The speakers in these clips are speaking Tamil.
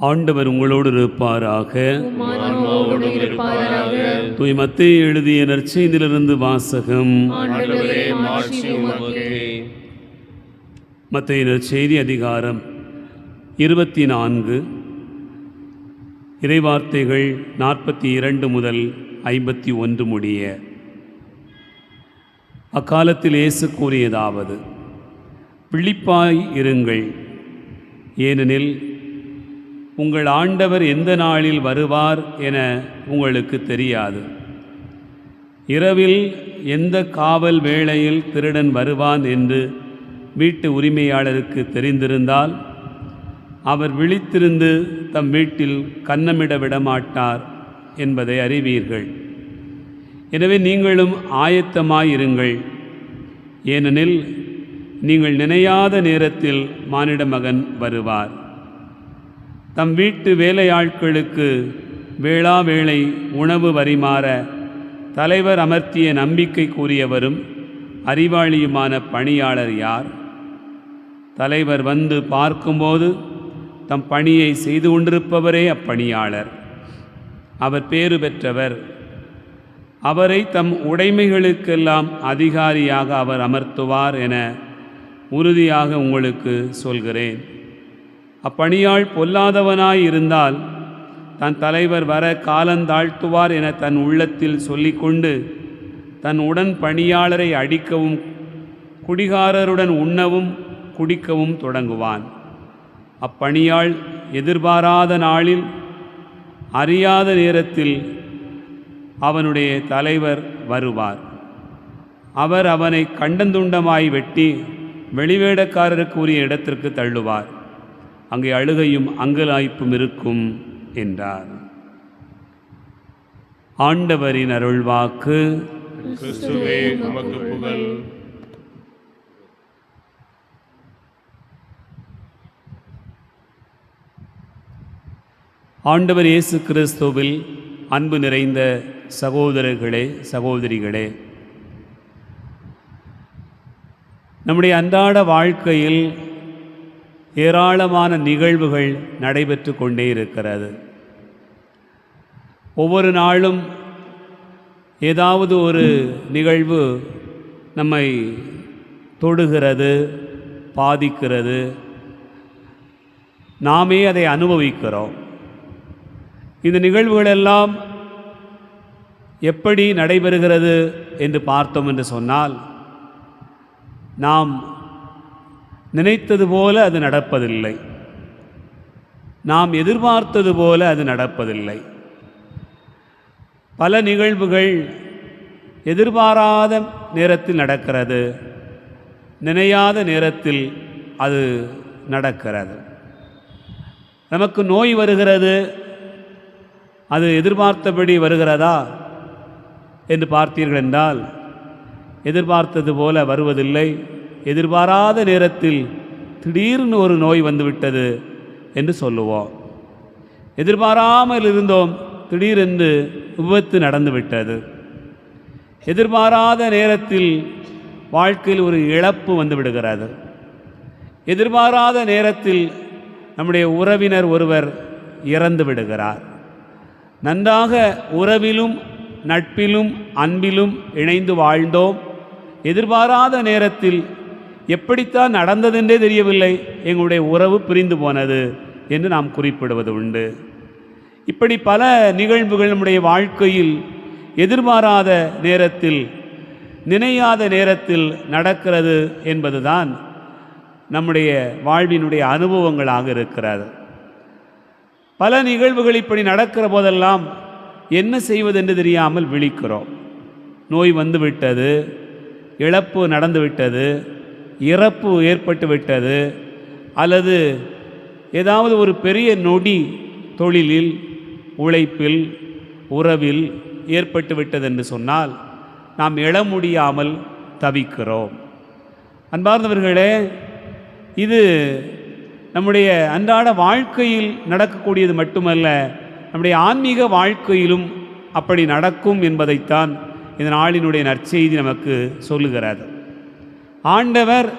ஆண்டவர் உங்களோடு இருப்பாராக. உம் ஆன்மாவோடும் இருப்பாராக. தூய் மத்தேயு எழுதிய நற்செய்தியிலிருந்து வாசகம். ஆண்டவரே மாட்சி உமக்கே. மத்திய நற்செய்தி அதிகாரம் இருபத்தி நான்கு இறைவார்த்தைகள் நாற்பத்தி இரண்டு முதல் ஐம்பத்தி ஒன்று முடிய. அக்காலத்தில் இயேசு கூறியதாவது விழிப்பாய் இருங்கள். ஏனெனில் உங்கள் ஆண்டவர் எந்த நாளில் வருவார் என உங்களுக்கு தெரியாது. இரவில் எந்த காவல் வேளையில் திருடன் வருவான் என்று வீட்டு உரிமையாளருக்கு தெரிந்திருந்தால் அவர் விழித்திருந்து தம் வீட்டில் கன்னமிட விடமாட்டார் என்பதை அறிவீர்கள். எனவே நீங்களும் ஆயத்தமாயிருங்கள். ஏனெனில் நீங்கள் நினையாத நேரத்தில் மானிட மகன் வருவார். தம் வீட்டு வேலையாட்களுக்கு வேளா வேளை உணவு வரிமாற தலைவர் அமர்த்திய நம்பிக்கை கூறியவரும் அறிவாளியுமான பணியாளர் யார்? தலைவர் வந்து பார்க்கும்போது தம் பணியை செய்து கொண்டிருப்பவரே அப்பணியாளர். அவர் பேறு பெற்றவர். அவரை தம் உடைமைகளுக்கெல்லாம் அதிகாரியாக அவர் அமர்த்துவார் என உறுதியாக உங்களுக்கு சொல்கிறேன். அப்பணியாள் பொல்லாதவனாய் இருந்தால் தன் தலைவர் வர காலந்தாழ்த்துவார் என தன் உள்ளத்தில் சொல்லிக்கொண்டு தன் உடன் பணியாளரை அடிக்கவும் குடிகாரருடன் உண்ணவும் குடிக்கவும் தொடங்குவான். அப்பணியாள் எதிர்பாராத நாளில் அறியாத நேரத்தில் அவனுடைய தலைவர் வருவார். அவர் அவனை கண்டந்துண்டமாய் வெட்டி வெளிவேடக்காரருக்கு உரிய இடத்திற்கு தள்ளுவார். அங்கே அழுகையும் அங்கலாய்ப்பும் இருக்கும் என்றார். ஆண்டவரின் அருள்வாக்கு. ஆண்டவர் இயேசு கிறிஸ்துவில் அன்பு நிறைந்த சகோதரர்களே சகோதரிகளே நம்முடைய அன்றாட வாழ்க்கையில் ஏராளமான நிகழ்வுகள் நடைபெற்று கொண்டே இருக்கிறது. ஒவ்வொரு நாளும் ஏதாவது ஒரு நிகழ்வு நம்மை தொடுகிறது பாதிக்கிறது. நாமே அதை அனுபவிக்கிறோம். இந்த நிகழ்வுகளெல்லாம் எப்படி நடைபெறுகிறது என்று பார்த்தோம் என்று சொன்னால் நாம் நினைத்தது போல அது நடப்பதில்லை. நாம் எதிர்பார்த்தது போல அது நடப்பதில்லை. பல நிகழ்வுகள் எதிர்பாராத நேரத்தில் நடக்கிறது. நினையாத நேரத்தில் அது நடக்கிறது. நமக்கு நோய் வருகிறது. அது எதிர்பார்த்தபடி வருகிறதா என்று பார்த்தீர்கள் என்றால் எதிர்பார்த்தது போல வருவதில்லை. எதிர்பாராத நேரத்தில் திடீர்னு ஒரு நோய் வந்துவிட்டது என்று சொல்லுவோம். எதிர்பாராமல் இருந்தோம் திடீரென்று விபத்து நடந்துவிட்டது. எதிர்பாராத நேரத்தில் வாழ்க்கையில் ஒரு இழப்பு வந்து விடுகிறது எதிர்பாராத நேரத்தில் நம்முடைய உறவினர் ஒருவர் இறந்து விடுகிறார். நன்றாக உறவிலும் நட்பிலும் அன்பிலும் இணைந்து வாழ்ந்தோம். எதிர்பாராத நேரத்தில் எப்படித்தான் நடந்ததென்றே தெரியவில்லை. எங்களுடைய உறவு பிரிந்து போனது என்று நாம் குறிப்பிடுவது உண்டு. இப்படி பல நிகழ்வுகள் நம்முடைய வாழ்க்கையில் எதிர்பாராத நேரத்தில் நினையாத நேரத்தில் நடக்கிறது என்பதுதான் நம்முடைய வாழ்வினுடைய அனுபவங்களாக இருக்கிறது. பல நிகழ்வுகள் இப்படி நடக்கிற போதெல்லாம் என்ன செய்வதென்று தெரியாமல் விழிக்கிறோம். நோய் வந்துவிட்டது இழப்பு நடந்துவிட்டது இறப்பு ஏற்பட்டு விட்டது அல்லது ஏதாவது ஒரு பெரிய நொடி தொழிலில் உழைப்பில் உறவில் ஏற்பட்டுவிட்டது என்று சொன்னால் நாம் எழ முடியாமல் தவிக்கிறோம். அன்பார்ந்தவர்களே இது நம்முடைய அன்றாட வாழ்க்கையில் நடக்கக்கூடியது மட்டுமல்ல நம்முடைய ஆன்மீக வாழ்க்கையிலும் அப்படி நடக்கும் என்பதைத்தான் இந்த நாளினுடைய நற்செய்தி நமக்கு சொல்லுகிறது. ஆண்டவர்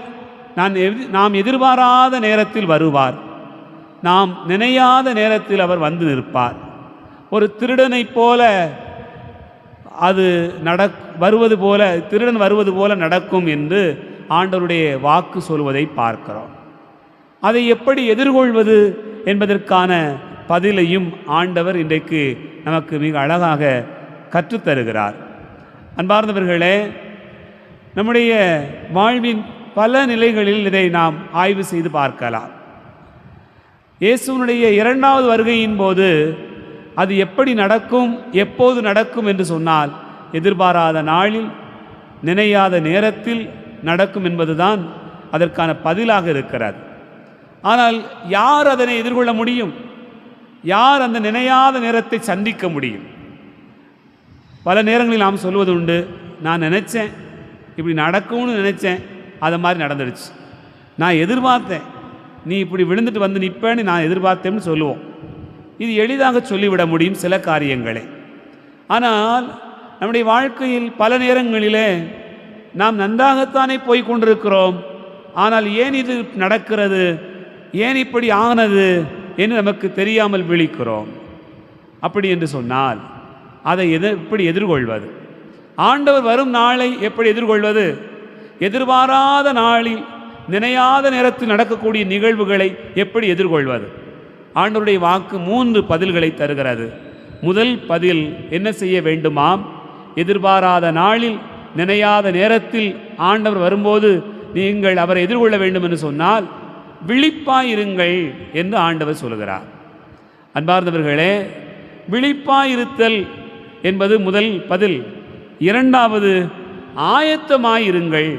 நான் நாம் எதிர்பாராத நேரத்தில் வருவார். நாம் நினையாத நேரத்தில் அவர் வந்து நிற்பார். ஒரு திருடனைப் போல அது நடக் வருவது போல திருடன் வருவது போல நடக்கும் என்று ஆண்டவருடைய வாக்கு சொல்வதை பார்க்கிறோம். அதை எப்படி எதிர்கொள்வது என்பதற்கான பதிலையும் ஆண்டவர் இன்றைக்கு நமக்கு மிக அழகாக கற்றுத்தருகிறார். அன்பார்ந்தவர்களே நம்முடைய வாழ்வின் பல நிலைகளில் இதை நாம் ஆய்வு செய்து பார்க்கலாம். இயேசுனுடைய இரண்டாவது வருகையின் போது அது எப்படி நடக்கும் எப்போது நடக்கும் என்று சொன்னால் எதிர்பாராத நாளில் நினையாத நேரத்தில் நடக்கும் என்பதுதான் அதற்கான பதிலாக இருக்கிறது. ஆனால் யார் அதனை எதிர்கொள்ள முடியும்? யார் அந்த நினையாத நேரத்தை சந்திக்க முடியும்? பல நேரங்களில் நாம் சொல்வது உண்டு நான் நினச்சேன் இப்படி நடக்கும்னு நினச்சேன். அதை மாதிரி நடந்துடுச்சு. நான் எதிர்பார்த்தேன். நீ இப்படி விழுந்துட்டு வந்து நிற்பேன்னு நான் எதிர்பார்த்தேன்னு சொல்லுவோம். இது எளிதாக சொல்லிவிட முடியும் சில காரியங்களை. ஆனால் நம்முடைய வாழ்க்கையில் பல நேரங்களிலே நாம் நன்றாகத்தானே போய் கொண்டிருக்கிறோம். ஆனால் ஏன் இது நடக்கிறது? ஏன் இப்படி ஆனது? என்று நமக்கு தெரியாமல் விழிக்கிறோம். அப்படி என்று சொன்னால் அதை எதிர் எப்படி எதிர்கொள்வது? ஆண்டவர் வரும் நாளை எப்படி எதிர்கொள்வது? எதிர்பாராத நாளில் நினையாத நேரத்தில் நடக்கக்கூடிய நிகழ்வுகளை எப்படி எதிர்கொள்வது? ஆண்டவருடைய வாக்கு மூன்று பதில்களை தருகிறது. முதல் பதில் என்ன செய்ய வேண்டுமாம்? எதிர்பாராத நாளில் நினையாத நேரத்தில் ஆண்டவர் வரும்போது நீங்கள் அவரை எதிர்கொள்ள வேண்டும் என்று சொன்னால் விழிப்பாயிருங்கள் என்று ஆண்டவர் சொல்கிறார். அன்பார்ந்தவர்களே விழிப்பாயிருத்தல் என்பது முதல் பதில். இரண்டாவது ஆயத்தமாயிருங்கள்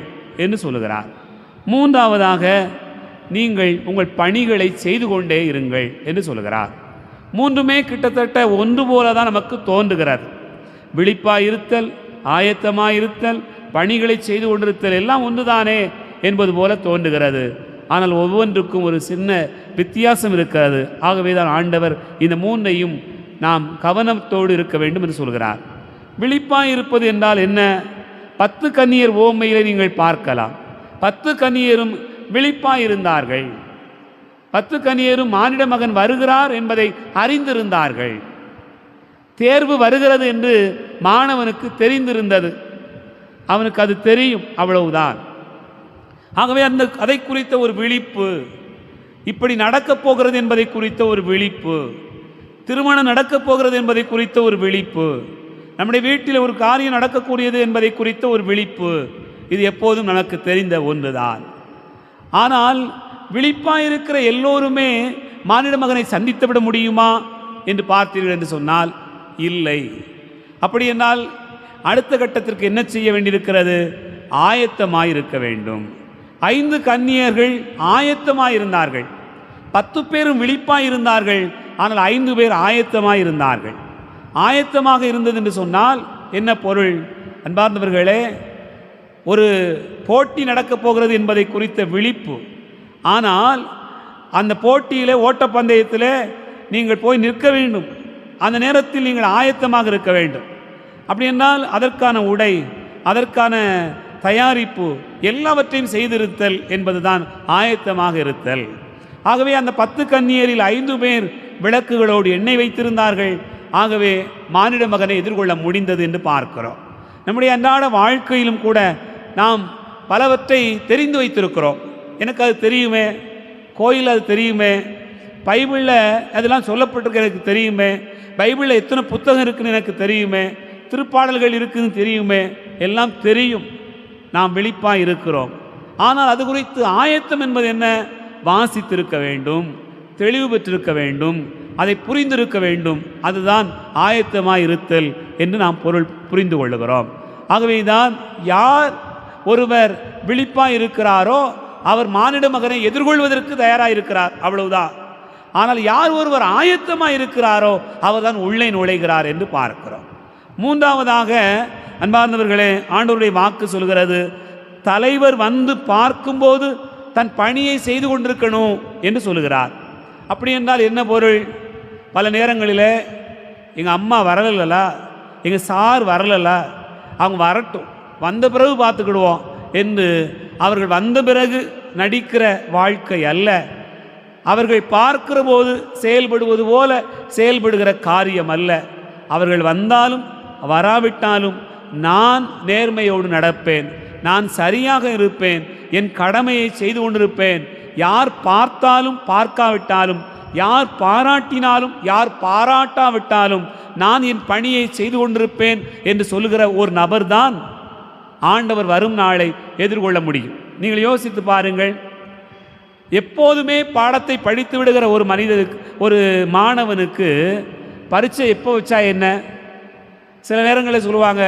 என்று சொல்லுகிறார். மூன்றாவதாக நீங்கள் உங்கள் பணிகளை செய்து கொண்டே இருங்கள் என்று சொல்லுகிறார். மூன்றுமே கிட்டத்தட்ட ஒன்று போல தான் நமக்கு தோன்றுகிறது. விழிப்பாயிருத்தல் ஆயத்தமாயிருத்தல் பணிகளை செய்து கொண்டிருத்தல் எல்லாம் ஒன்றுதானே என்பது போல தோன்றுகிறது. ஆனால் ஒவ்வொன்றுக்கும் ஒரு சின்ன வித்தியாசம் இருக்கிறது. ஆகவே தான் ஆண்டவர் இந்த மூன்றையும் நாம் கவனத்தோடு இருக்க வேண்டும் என்று சொல்கிறார். விழிப்பாய் இருப்பது என்றால் என்ன? பத்து கன்னியர் ஓமையிலே நீங்கள் பார்க்கலாம். பத்து கன்னியரும் விழிப்பாய் இருந்தார்கள். பத்து கன்னியரும் மானிட மகன் வருகிறார் என்பதை அறிந்திருந்தார்கள். தேர்வு வருகிறது என்று மாணவனுக்கு தெரிந்திருந்தது. அவனுக்கு அது தெரியும் அவ்வளவுதான். ஆகவே அந்த அதை குறித்த ஒரு விழிப்பு இப்படி நடக்கப் போகிறது என்பதை குறித்த ஒரு விழிப்பு திருமணம் நடக்கப் போகிறது என்பதை குறித்த ஒரு விழிப்பு நம்முடைய வீட்டில் ஒரு காரியம் நடக்கக்கூடியது என்பதை குறித்த ஒரு விழிப்பு. இது எப்போதும் நமக்கு தெரிந்த ஒன்றுதான். ஆனால் விழிப்பாயிருக்கிற எல்லோருமே மானிட மகனை சந்தித்து விட முடியுமா என்று பார்த்தீர்கள் என்று சொன்னால் இல்லை. அப்படி என்றால் அடுத்த கட்டத்திற்கு என்ன செய்ய வேண்டியிருக்கிறது? ஆயத்தமாயிருக்க வேண்டும். ஐந்து கன்னியர்கள் ஆயத்தமாயிருந்தார்கள். பத்து பேரும் விழிப்பாயிருந்தார்கள். ஆனால் ஐந்து பேர் ஆயத்தமாயிருந்தார்கள். ஆயத்தமாக இருந்தது என்று சொன்னால் என்ன பொருள்? அன்பார்ந்தவர்களே ஒரு போட்டி நடக்கப் போகிறது என்பதை குறித்த விழிப்பு. ஆனால் அந்த போட்டியில் ஓட்டப்பந்தயத்தில் நீங்கள் போய் நிற்க வேண்டும். அந்த நேரத்தில் நீங்கள் ஆயத்தமாக இருக்க வேண்டும். அப்படி என்றால் அதற்கான உடை அதற்கான தயாரிப்பு எல்லாவற்றையும் செய்திருத்தல் என்பதுதான் ஆயத்தமாக இருத்தல். ஆகவே அந்த பத்து கன்னியரில் ஐந்து பேர் விளக்குகளோடு எண்ணெய் வைத்திருந்தார்கள். ஆகவே மானிட மகனை எதிர்கொள்ள முடிந்தது என்று பார்க்கிறோம். நம்முடைய அன்றாட வாழ்க்கையிலும் கூட நாம் பலவற்றை தெரிந்து வைத்திருக்கிறோம். எனக்கு அது தெரியுமே கோயில் அது தெரியுமே பைபிளில் அதெல்லாம் சொல்லப்பட்டிருக்கு எனக்கு தெரியுமே பைபிளில் எத்தனை புத்தகம் இருக்குன்னு எனக்கு தெரியுமே திருப்பாடல்கள் இருக்குதுன்னு தெரியுமே எல்லாம் தெரியும். நாம் விழிப்பாக இருக்கிறோம். ஆனால் அது குறித்து ஆயத்தம் என்பது என்ன? வாசித்திருக்க வேண்டும் தெளிவு பெற்றிருக்க வேண்டும். அதை புரிந்திருக்க வேண்டும். அதுதான் ஆயத்தமாக இருத்தல் என்று நாம் பொருள் புரிந்து கொள்ளுகிறோம். ஆகவேதான் யார் ஒருவர் விழிப்பாக இருக்கிறாரோ அவர் மானிட மகனை எதிர்கொள்வதற்கு தயாராக இருக்கிறார் அவ்வளவுதான். ஆனால் யார் ஒருவர் ஆயத்தமாக இருக்கிறாரோ அவர்தான் உள்ளே நுழைகிறார் என்று பார்க்கிறோம். மூன்றாவதாக அன்பார்ந்தவர்களே ஆண்டோருடைய வாக்கு சொல்கிறது தலைவர் வந்து பார்க்கும்போது தன் பணியை செய்து கொண்டிருக்கணும் என்று சொல்லுகிறார் அப்படி என்றால் என்ன பொருள்? பல நேரங்களில் எங்கள் அம்மா வரலல்ல எங்கள் சார் வரலல்ல அவங்க வரட்டும் வந்த பிறகு பார்த்துக்கிடுவோம் என்று அவர்கள் வந்த பிறகு நடிக்கிற வாழ்க்கை அல்ல. அவர்கள் பார்க்கிற போது செயல்படுவது போல செயல்படுகிற காரியம் அல்ல. அவர்கள் வந்தாலும் வராவிட்டாலும் நான் நேர்மையோடு நடப்பேன் நான் சரியாக இருப்பேன் என் கடமையை செய்து கொண்டிருப்பேன். யார் பார்த்தாலும் பார்க்காவிட்டாலும் யார் பாராட்டினாலும் யார் பாராட்டாவிட்டாலும் நான் என் பணியை செய்து கொண்டிருப்பேன் என்று சொல்லுகிற ஒரு நபர்தான் ஆண்டவர் வரும் நாளை எதிர்கொள்ள முடியும். நீங்கள் யோசித்து பாருங்கள். எப்போதுமே பாடத்தை படித்து விடுகிற ஒரு மனிதனுக்கு ஒரு மாணவனுக்கு பரீட்சை எப்போ வச்சா என்ன? சில நேரங்களில் சொல்லுவாங்க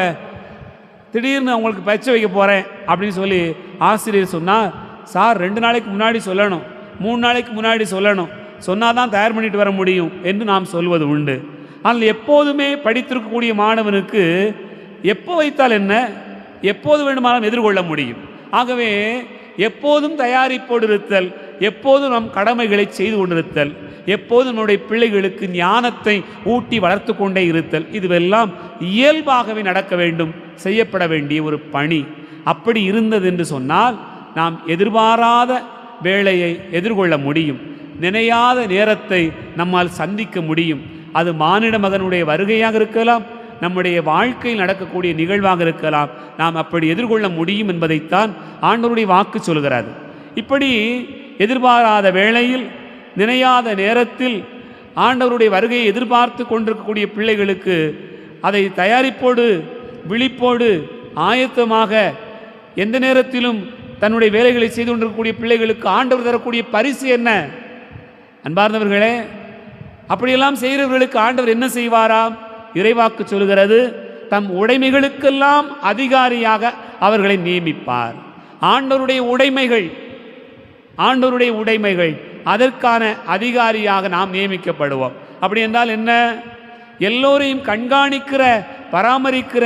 திடீர்னு அவங்களுக்கு பரீட்சை வைக்க போகிறேன் அப்படின்னு சொல்லி ஆசிரியர் சொன்னால் சார் ரெண்டு நாளைக்கு முன்னாடி சொல்லணும். மூணு நாளைக்கு முன்னாடி சொல்லணும். சொன்னால் தான் தயார் பண்ணிட்டு வர முடியும் என்று நாம் சொல்வது உண்டு. ஆனால் எப்போதுமே படித்திருக்கக்கூடிய மாணவனுக்கு எப்போ வைத்தால் என்ன? எப்போது வேண்டுமானாலும் எதிர்கொள்ள முடியும். ஆகவே எப்போதும் தயாரிப்போடு இருத்தல் எப்போதும் நம் கடமைகளை செய்து கொண்டிருத்தல் எப்போதும் நம்முடைய பிள்ளைகளுக்கு ஞானத்தை ஊட்டி வளர்த்து கொண்டே இருத்தல் இதுவெல்லாம் இயல்பாகவே நடக்க வேண்டும் செய்யப்பட வேண்டிய ஒரு பணி. அப்படி இருந்தது என்று சொன்னால் நாம் எதிர்பாராத வேலையை எதிர்கொள்ள முடியும். நினையாத நேரத்தை நம்மால் சந்திக்க முடியும். அது மானிட மகனுடைய வருகையாக இருக்கலாம் நம்முடைய வாழ்க்கையில் நடக்கக்கூடிய நிகழ்வாக இருக்கலாம். நாம் அப்படி எதிர்கொள்ள முடியும் என்பதைத்தான் ஆண்டவருடைய வாக்கு சொல்கிறது இப்படி எதிர்பாராத வேளையில் நினையாத நேரத்தில் ஆண்டவருடைய வருகையை எதிர்பார்த்து கொண்டிருக்கக்கூடிய பிள்ளைகளுக்கு அதை தயாரிப்போடு விழிப்போடு ஆயத்தமாக எந்த நேரத்திலும் தன்னுடைய வேலைகளை செய்து கொண்டிருக்கக்கூடிய பிள்ளைகளுக்கு ஆண்டவர் தரக்கூடிய பரிசு என்ன? அன்பார்ந்தவர்களே அப்படியெல்லாம் செய்கிறவர்களுக்கு ஆண்டவர் என்ன செய்வாராம் இறைவாக்கு சொல்கிறது தம் உடைமைகளுக்கெல்லாம் அதிகாரியாக அவர்களை நியமிப்பார். ஆண்டவருடைய உடைமைகள் ஆண்டவருடைய உடைமைகள் அதற்கான அதிகாரியாக நாம் நியமிக்கப்படுவோம். அப்படி என்றால் என்ன? எல்லோரையும் கண்காணிக்கிற பராமரிக்கிற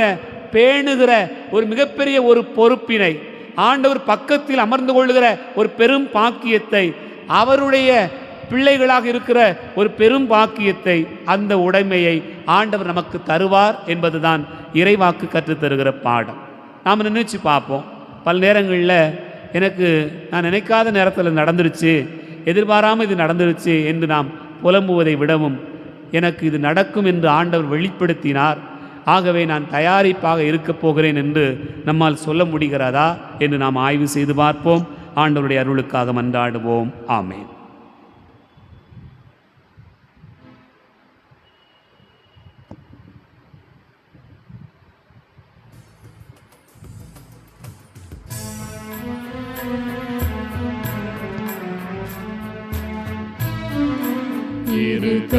பேணுகிற ஒரு மிகப்பெரிய ஒரு பொறுப்பினை ஆண்டவர் பக்கத்தில் அமர்ந்து கொள்கிற ஒரு பெரும் பாக்கியத்தை அவருடைய பிள்ளைகளாக இருக்கிற ஒரு பெரும் பாக்கியத்தை அந்த உடைமையை ஆண்டவர் நமக்கு தருவார் என்பதுதான் இறைவாக்கு கற்றுத் தருகிற பாடம். நாம் நினைச்சு பார்ப்போம். பல நேரங்களில் எனக்கு நான் நினைக்காத நேரத்தில் நடந்துருச்சு எதிர்பாராமல் இது நடந்துருச்சு என்று நாம் புலம்புவதை விடவும் எனக்கு இது நடக்கும் என்று ஆண்டவர் வெளிப்படுத்தினார். ஆகவே நான் தயாரிப்பாக இருக்கப் போகிறேன் என்று நம்மால் சொல்ல முடிகிறதா என்று நாம் ஆய்வு செய்து பார்ப்போம். ஆண்டவருடைய அருளுக்காக மன்றாடுவோம். ஆமேன். இருக்க